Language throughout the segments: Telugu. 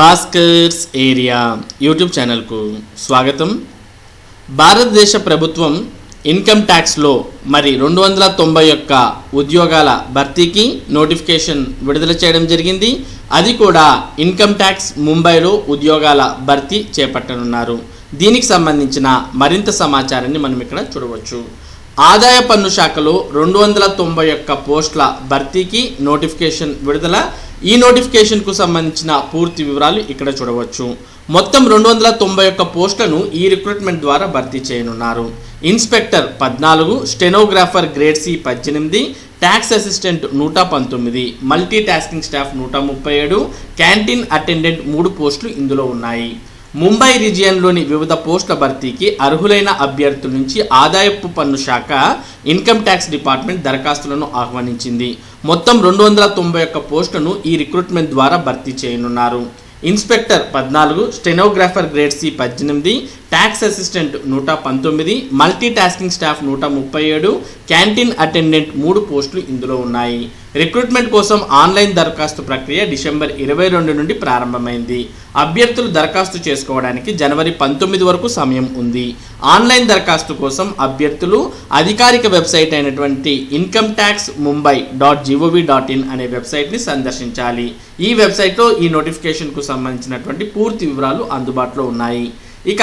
భాస్కర్స్ ఏరియా యూట్యూబ్ ఛానల్కు స్వాగతం. భారతదేశ ప్రభుత్వం ఇన్కమ్ ట్యాక్స్లో మరి రెండు వందల తొంభై ఒక్క ఉద్యోగాల భర్తీకి నోటిఫికేషన్ విడుదల చేయడం జరిగింది. అది కూడా ఇన్కమ్ ట్యాక్స్ ముంబైలో ఉద్యోగాల భర్తీ చేపట్టనున్నారు. దీనికి సంబంధించిన మరింత సమాచారాన్ని మనం ఇక్కడ చూడవచ్చు. ఆదాయ పన్ను శాఖలో రెండు వందల తొంభై ఒక్క పోస్టుల భర్తీకి నోటిఫికేషన్ విడుదల ఈ నోటిఫికేషన్కు సంబంధించిన పూర్తి వివరాలు ఇక్కడ చూడవచ్చు. మొత్తం రెండు వందల తొంభై ఒక్క పోస్టులను ఈ రిక్రూట్మెంట్ ద్వారా భర్తీ చేయనున్నారు. ఇన్స్పెక్టర్ పద్నాలుగు స్టెనోగ్రాఫర్ గ్రేడ్ సి పద్దెనిమిది ట్యాక్స్ అసిస్టెంట్ నూట పంతొమ్మిది మల్టీ టాస్కింగ్ స్టాఫ్ నూట ముప్పై ఏడు క్యాంటీన్ అటెండెంట్ మూడు పోస్టులు ఇందులో ఉన్నాయి. ముంబై రీజియన్లోని వివిధ పోస్టుల భర్తీకి అర్హులైన అభ్యర్థుల నుంచి ఆదాయపు పన్ను శాఖ ఇన్కమ్ ట్యాక్స్ డిపార్ట్మెంట్ దరఖాస్తులను ఆహ్వానించింది. మొత్తం రెండు వందల తొంభై ఒక్క పోస్టులను ఈ రిక్రూట్మెంట్ ద్వారా భర్తీ చేయనున్నారు. ఇన్స్పెక్టర్ పద్నాలుగు స్టెనోగ్రాఫర్ గ్రేడ్ సి పద్దెనిమిది ట్యాక్స్ అసిస్టెంట్ నూట పంతొమ్మిది మల్టీ టాస్కింగ్ స్టాఫ్ నూట ముప్పై ఏడు క్యాంటీన్ అటెండెంట్ మూడు పోస్టులు ఇందులో ఉన్నాయి. రిక్రూట్మెంట్ కోసం ఆన్లైన్ దరఖాస్తు ప్రక్రియ డిసెంబర్ ఇరవై రెండు నుండి ప్రారంభమైంది. అభ్యర్థులు దరఖాస్తు చేసుకోవడానికి జనవరి పంతొమ్మిది వరకు సమయం ఉంది. ఆన్లైన్ దరఖాస్తు కోసం అభ్యర్థులు అధికారిక వెబ్సైట్ అయినటువంటి income tax Mumbai dot gov dot in అనే వెబ్సైట్ని సందర్శించాలి. ఈ వెబ్సైట్లో ఈ నోటిఫికేషన్కు సంబంధించినటువంటి పూర్తి వివరాలు అందుబాటులో ఉన్నాయి. ఇక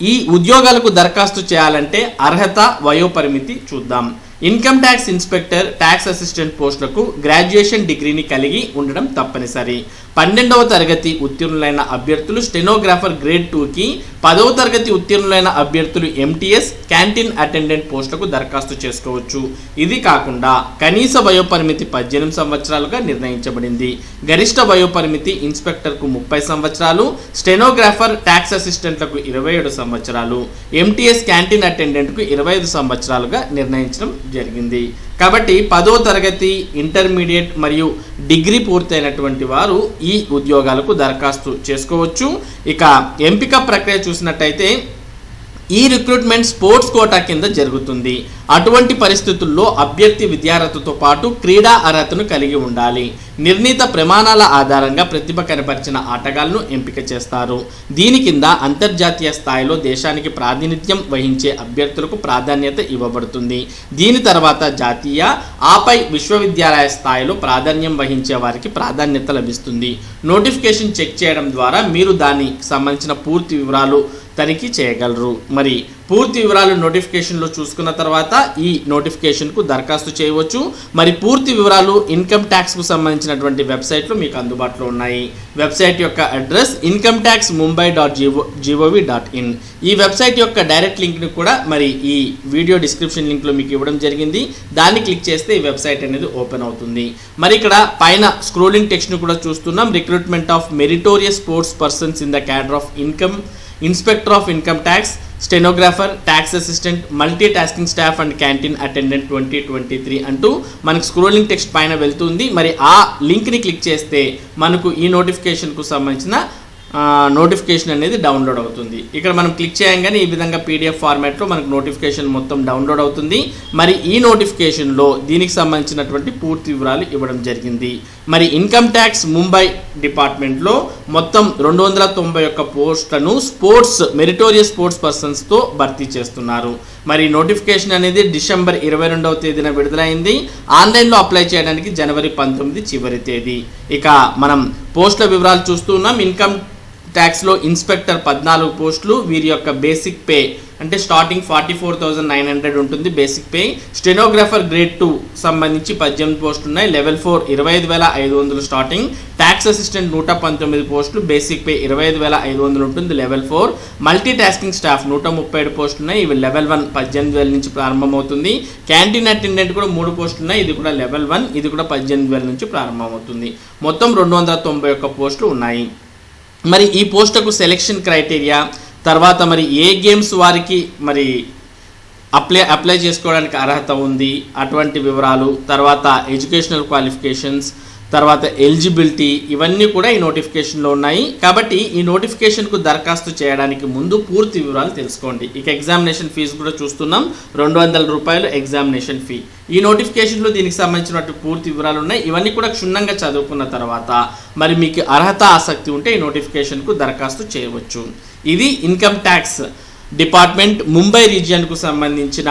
ఈ ఉద్యోగాలకు దరఖాస్తు చేయాలంటే అర్హత వయోపరిమితి చూద్దాం. Income tax inspector tax assistant పోస్టులకు గ్రాడ్యుయేషన్ డిగ్రీని కలిగి ఉండడం తప్పనిసరి. పన్నెండవ తరగతి ఉత్తీర్ణులైన అభ్యర్థులు స్టెనోగ్రాఫర్ గ్రేడ్ టూకి పదవ తరగతి ఉత్తీర్ణులైన అభ్యర్థులు ఎంటీఎస్ క్యాంటీన్ అటెండెంట్ పోస్టులకు దరఖాస్తు చేసుకోవచ్చు. ఇది కాకుండా కనీస వయోపరిమితి పద్దెనిమిది సంవత్సరాలుగా నిర్ణయించబడింది. గరిష్ట వయోపరిమితి ఇన్స్పెక్టర్కు ముప్పై సంవత్సరాలు స్టెనోగ్రాఫర్ ట్యాక్స్ అసిస్టెంట్లకు ఇరవై ఏడు సంవత్సరాలు ఎంటీఎస్ క్యాంటీన్ అటెండెంట్కు ఇరవై ఐదు సంవత్సరాలుగా నిర్ణయించడం జరిగింది. కాబట్టి పదో తరగతి ఇంటర్మీడియట్ మరియు డిగ్రీ పూర్తయినటువంటి వారు ఈ ఉద్యోగాలకు దరఖాస్తు చేసుకోవచ్చు. ఇక ఎంపిక ప్రక్రియ చూసినట్టయితే ఈ రిక్రూట్మెంట్ స్పోర్ట్స్ కోటా కింద జరుగుతుంది. అటువంటి పరిస్థితుల్లో అభ్యర్థి విద్యార్హతతో పాటు క్రీడా అర్హతను కలిగి ఉండాలి. నిర్ణీత ప్రమాణాల ఆధారంగా ప్రతిభ కనపరిచిన ఆటగాళ్ళను ఎంపిక చేస్తారు. దీని కింద అంతర్జాతీయ స్థాయిలో దేశానికి ప్రాతినిధ్యం వహించే అభ్యర్థులకు ప్రాధాన్యత ఇవ్వబడుతుంది. దీని తర్వాత జాతీయ ఆపై విశ్వవిద్యాలయ స్థాయిలో ప్రాధాన్యం వహించే వారికి ప్రాధాన్యత లభిస్తుంది. నోటిఫికేషన్ చెక్ చేయడం ద్వారా మీరు దానికి సంబంధించిన పూర్తి వివరాలు తనిఖీ చేయగలరు. మరి పూర్తి వివరాలు నోటిఫికేషన్లో చూసుకున్న తర్వాత ఈ నోటిఫికేషన్కు దరఖాస్తు చేయవచ్చు. మరి పూర్తి వివరాలు ఇన్కమ్ ట్యాక్స్కు సంబంధించినటువంటి వెబ్సైట్లు మీకు అందుబాటులో ఉన్నాయి. వెబ్సైట్ యొక్క address income tax Mumbai dot gov gov dot in. ఈ వెబ్సైట్ యొక్క డైరెక్ట్ లింక్ని కూడా మరి ఈ వీడియో డిస్క్రిప్షన్ లింక్లో మీకు ఇవ్వడం జరిగింది. దాన్ని క్లిక్ చేస్తే ఈ వెబ్సైట్ అనేది ఓపెన్ అవుతుంది. మరి ఇక్కడ పైన స్క్రోలింగ్ టెక్స్ట్ను కూడా చూస్తున్నాం. Recruitment of meritorious sports persons in the cadre of income inspector of income tax stenographer tax assistant multi tasking staff and canteen attendant twenty twenty three అంటూ మనకు స్క్రోలింగ్ టెక్స్ట్ పైన వెళ్తుంది. మరి ఆ లింక్ని క్లిక్ చేస్తే మనకు ఈ నోటిఫికేషన్కు సంబంధించిన నోటిఫికేషన్ అనేది డౌన్లోడ్ అవుతుంది. ఇక్కడ మనం క్లిక్ చేయగానే ఈ విధంగా పీడిఎఫ్ ఫార్మాట్లో మనకు నోటిఫికేషన్ మొత్తం డౌన్లోడ్ అవుతుంది. మరి ఈ నోటిఫికేషన్లో దీనికి సంబంధించినటువంటి పూర్తి వివరాలు ఇవ్వడం జరిగింది. మరి ఇన్కమ్ ట్యాక్స్ ముంబై డిపార్ట్మెంట్లో మొత్తం రెండు వందల తొంభై ఒక్క పోస్టులను స్పోర్ట్స్ మెరిటోరియస్ స్పోర్ట్స్ పర్సన్స్తో భర్తీ చేస్తున్నారు. మరి నోటిఫికేషన్ అనేది డిసెంబర్ ఇరవై రెండవ తేదీన విడుదలైంది. ఆన్లైన్లో అప్లై చేయడానికి జనవరి పంతొమ్మిది చివరి తేదీ. ఇక మనం పోస్టుల వివరాలు చూస్తున్నాం ఇన్కమ్ ట్యాక్స్లో ఇన్స్పెక్టర్ పద్నాలుగు పోస్టులు వీరి యొక్క బేసిక్ పే అంటే starting forty four thousand nine hundred ఉంటుంది basic pay stenographer grade two సంబంధించి పద్దెనిమిది పోస్టులు ఉన్నాయి. లెవెల్ ఫోర్ ఇరవై ఐదు వేల ఐదు వందలు స్టార్టింగ్ ట్యాక్స్ అసిస్టెంట్ నూట పంతొమ్మిది పోస్టులు బేసిక్ పే ఇరవై ఐదు వేల ఐదు వందలు ఉంటుంది level four multi tasking staff నూట ముప్పై ఏడు పోస్టులు ఉన్నాయి. ఇవి లెవెల్ వన్ పద్దెనిమిది వేల నుంచి ప్రారంభమవుతుంది. క్యాంటీన్ అటెండెంట్ కూడా మూడు పోస్టులు ఉన్నాయి. ఇది కూడా లెవెల్ వన్ ఇది కూడా పద్దెనిమిది వేల నుంచి ప్రారంభమవుతుంది. మొత్తం రెండు వందల తొంభై ఒక్క పోస్టులు ఉన్నాయి. మరి ఈ పోస్టుకు సెలెక్షన్ క్రైటీరియా తర్వాత మరి ఏ గేమ్స్ వారికి మరి అప్లై అప్లై చేసుకోవడానికి అర్హత ఉంది? అటువంటి వివరాలు తర్వాత ఎడ్యుకేషనల్ క్వాలిఫికేషన్స్ తర్వాత ఎలిజిబిలిటీ ఇవన్నీ కూడా ఈ నోటిఫికేషన్లో ఉన్నాయి. కాబట్టి ఈ నోటిఫికేషన్కు దరఖాస్తు చేయడానికి ముందు పూర్తి వివరాలు తెలుసుకోండి. ఇక ఎగ్జామినేషన్ ఫీజు కూడా చూస్తున్నాం. రెండు వందల రూపాయలు ఎగ్జామినేషన్ ఫీ. ఈ నోటిఫికేషన్లో దీనికి సంబంధించినట్టు పూర్తి వివరాలు ఉన్నాయి. ఇవన్నీ కూడా క్షుణ్ణంగా చదువుకున్న తర్వాత మరి మీకు అర్హత ఆసక్తి ఉంటే ఈ నోటిఫికేషన్కు దరఖాస్తు చేయవచ్చు. ఇది ఇన్కమ్ ట్యాక్స్ డిపార్ట్మెంట్ ముంబై రీజియన్కు సంబంధించిన